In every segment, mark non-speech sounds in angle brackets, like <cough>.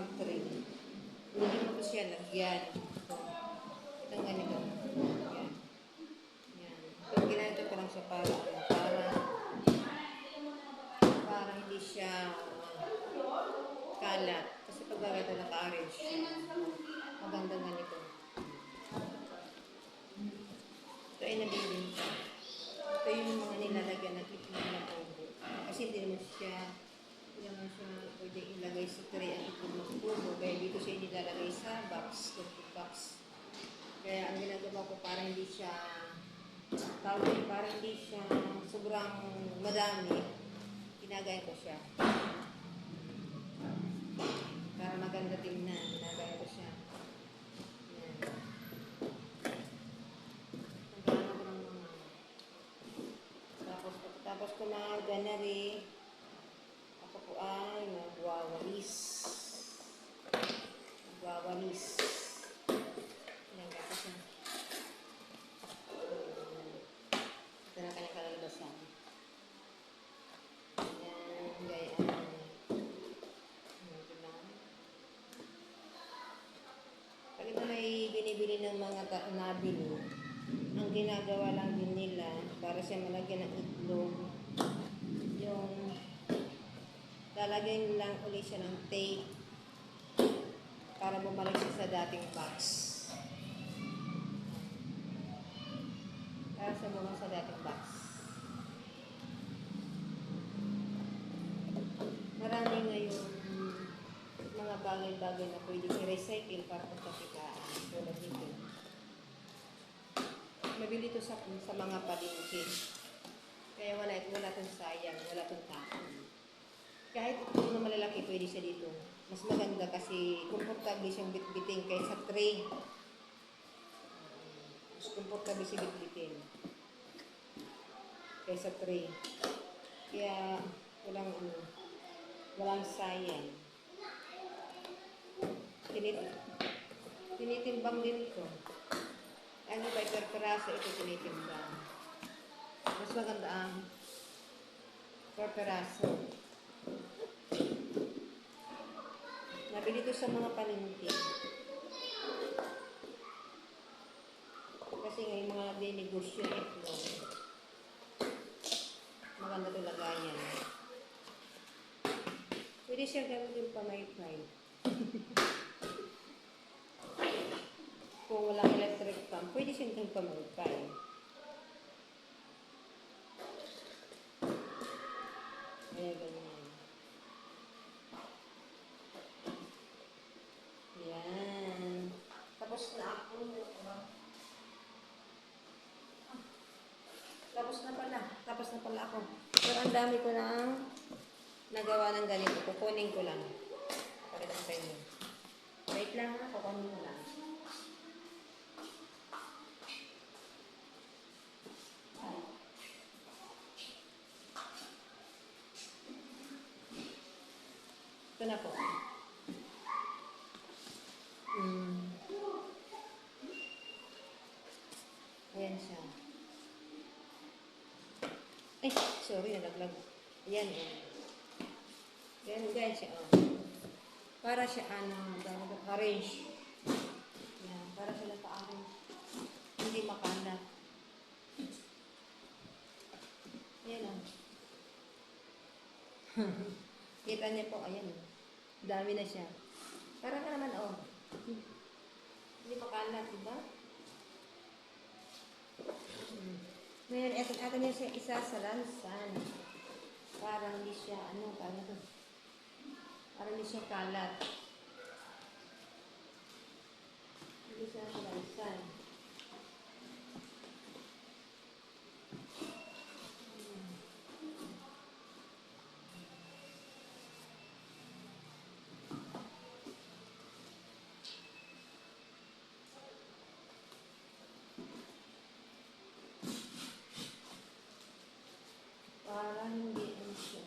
na tray. Hindi mo po siya lagyan. Ito. Itong ganito. Yan. Yan. So, ginanito ko lang siya para, para, para hindi siya kalat. Kasi pag naka-arrange siya. Maganda ganito. Ito ay nabibinta. Ito yung mga nilalagyan ng itlog na. Kasi hindi naman siya, naman siya pwede ilagay sa tray itlog na tubo. Kaya dito siya nilalagay sa box, cookie box. Kaya ang ginagawa ko para hindi siya, tawag para hindi siya sobrang madami, ginagaya ko siya. Para maganda tingnan, ginagaya ko siya. Ko tapos, tapos ko na ganari, ako po ay nagwawalis. Nagwawalis. Yan, tapos na. Ito na kanyang kalalabasan. Yan, gayaan. Ito lang. Pag ito may binibili ng mga nabili, ang ginagawa lang din nila para siya malagyan ng itlog, yung lalagyan lang ulit siya ng tape para bumalik siya sa dating box. Para siya bumalik sa dating box. Marami ngayon mga bagay-bagay na pwedeng i-recycle para pagkatikaan. Tulad nito. Mabili ito sa, sa mga palengke. Kaya wala, wala itong sayang, wala itong taon. Kahit ito na malalaki, pwede siya dito. Mas maganda kasi komportable siyang bitbitin kaysa tray. Mas komportable siya bitbitin kaysa tray. Kaya walang ano, walang sayang. Tinit tinitimbang din ito. Ano ba, per peraso ito tinitimbang. Mas maganda ang per peraso. Nabili ito sa mga palengke. Kasi nga yung mga nagnegosyo ito. Maganda ito lagayan. Pwede siya gamitin pa may pride. <laughs> Kung walang electric fan, pwede siyang itong pamaripay. Kaya ganyan. Yan. Tapos na ako. Tapos na pala. Tapos na pala ako. Pero ang dami ko nang nagawa ng ganito. Kukunin ko lang. Pakita ko sa inyo. Wait lang ha. Kukunin mo lang. Ito na po. Mm. Ayan siya. Ay, sorry, nalaglag. Ayan, ayan. Ayan, ayan siya, oh. Para siya, ano, dahil arrange. Ayan, para siya naka-arrange. Hindi makalat. Ayan, oh. <laughs> Kita niya po, ayan. oh. Dami na siya. Para naman, oh. Hindi makalat, di ba? Mm. Ngayon, eto, eto niya siya isa sa lansan. Para hindi siya, ano, para to. Para hindi siya kalat. Hindi siya sa lansan. Para hindi ano siya.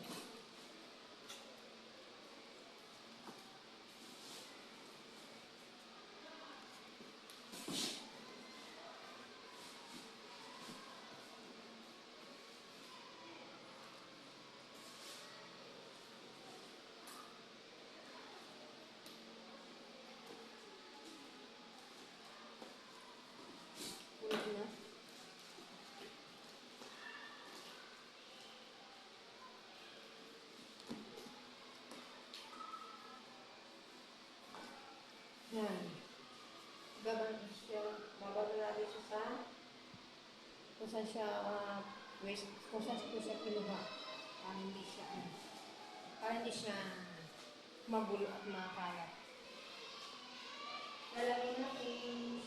Gaban siya, bababa natin siya sa kung saan siya, ah, waste, kung saan kung siya kinuha. Para hindi siya, para hindi siya magulo at makalat. Lalagyan natin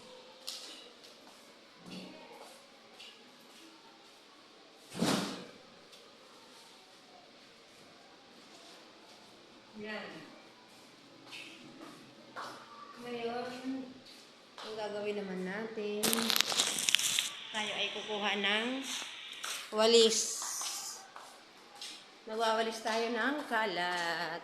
Yan. Ngayon, ang gagawin naman natin, tayo ay kukuha ng walis. Magwawalis tayo ng kalat.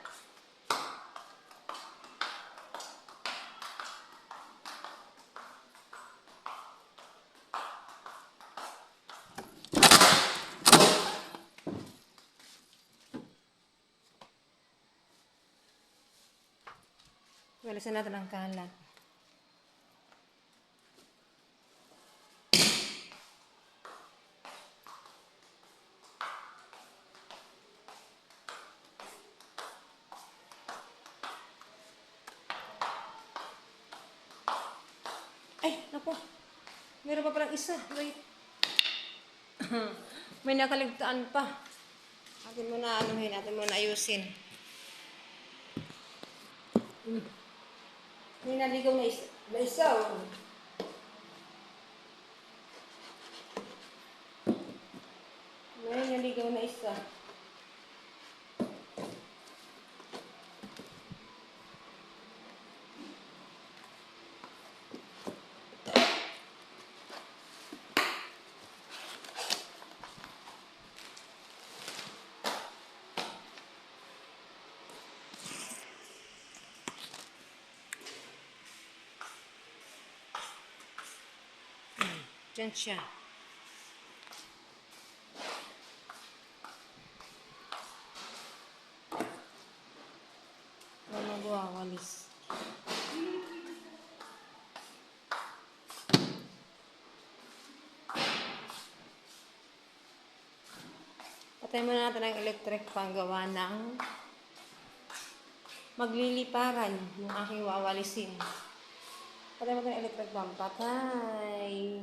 Walisan natin ang kalat. Ay, naku. Meron pa palang isa. Wait. <clears throat> May nakaligtaan pa. Atin mo na anuhin, atin mo na ayusin. May naligaw na isa. Na isa, oh. May naligaw na isa. Diyan siya. Ano magwawalis? Patay muna natin ang electric panggawa ng magliliparan yung aking wawalisin. Patay mo ng electric bomb. Patay.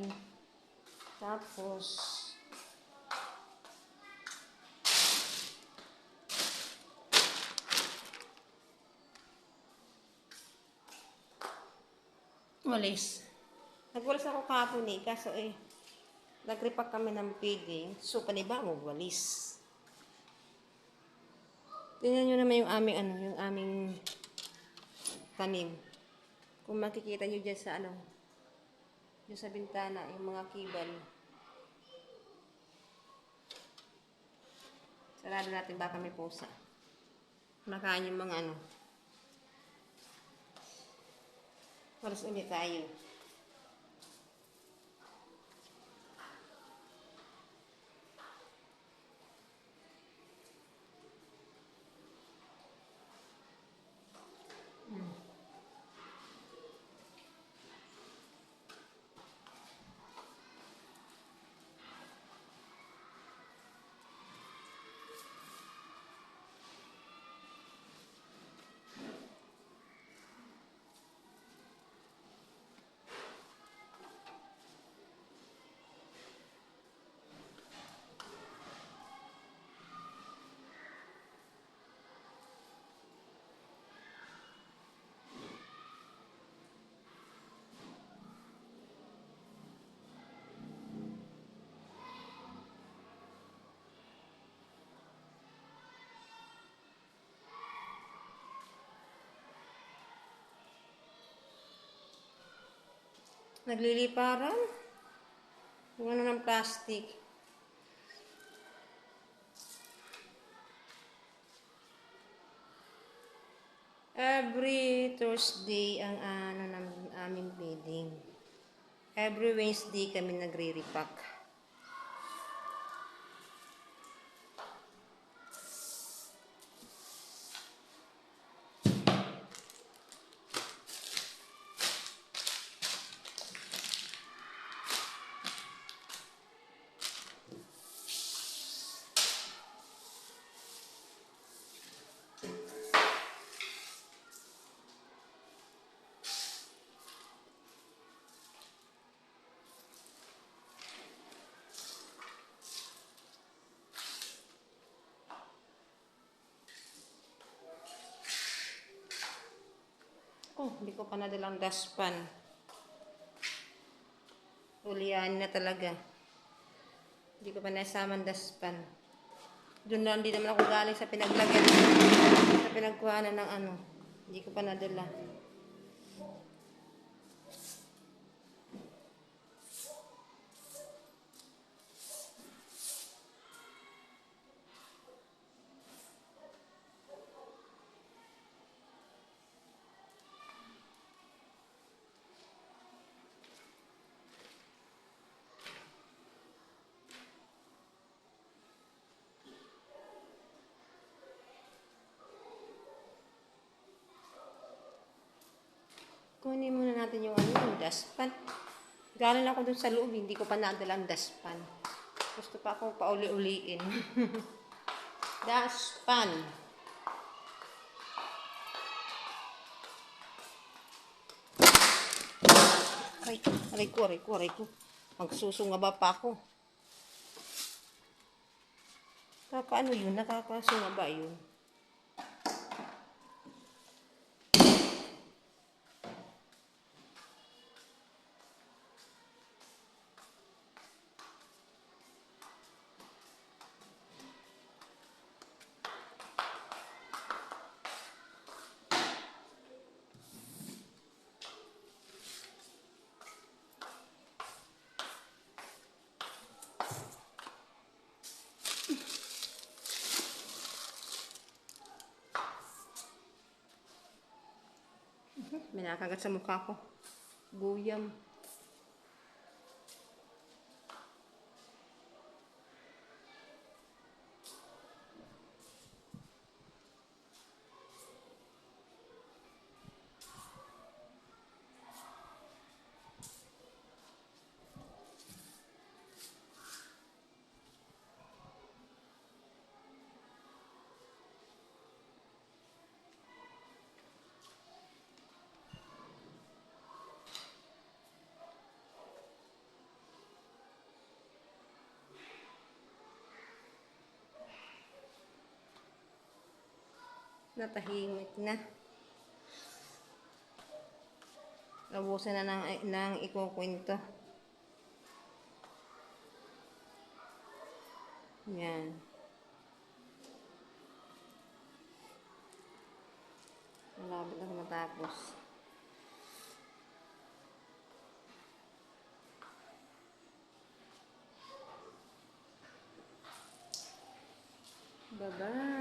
Tapos, walis. Nagwalis ako kahapon eh, kaso eh, nagripak kami ng feeding, so paniba mo, walis. Tingnan nyo naman yung aming ano, yung aming tanim. Kung makikita nyo dyan sa ano, yung sa bintana, yung mga kibal. Sarado natin baka may pusa. Makain yung mga ano. Walas ulit tayo. Nagliliparan. Ano ng plastic. Every Thursday ang ano ng aming bidding. Every Wednesday kami nagre-repack. Ako, hindi ko pa nadalang daspan. Ulian na talaga. Hindi ko pa nasaman daspan. Doon lang, hindi naman ako galing sa pinaglagyan. Sa pinagkuhanan ng ano. Hindi ko pa nadala. Kunin muna natin ano, dustpan. Galing ako dun sa loob, hindi ko pa nadala ang dustpan. Gusto pa akong pauli-uliin. <laughs> dustpan. Aray, aray ko, aray ko, aray ko. Magsusungaba pa ako. Paano yun? Nakakasungaba yun. May nakagat sa mukha ko. Guyam. Natahimik na. Nabusan na ng, ng ikukwento. Yan. Malapit ako matapos. Bye-bye.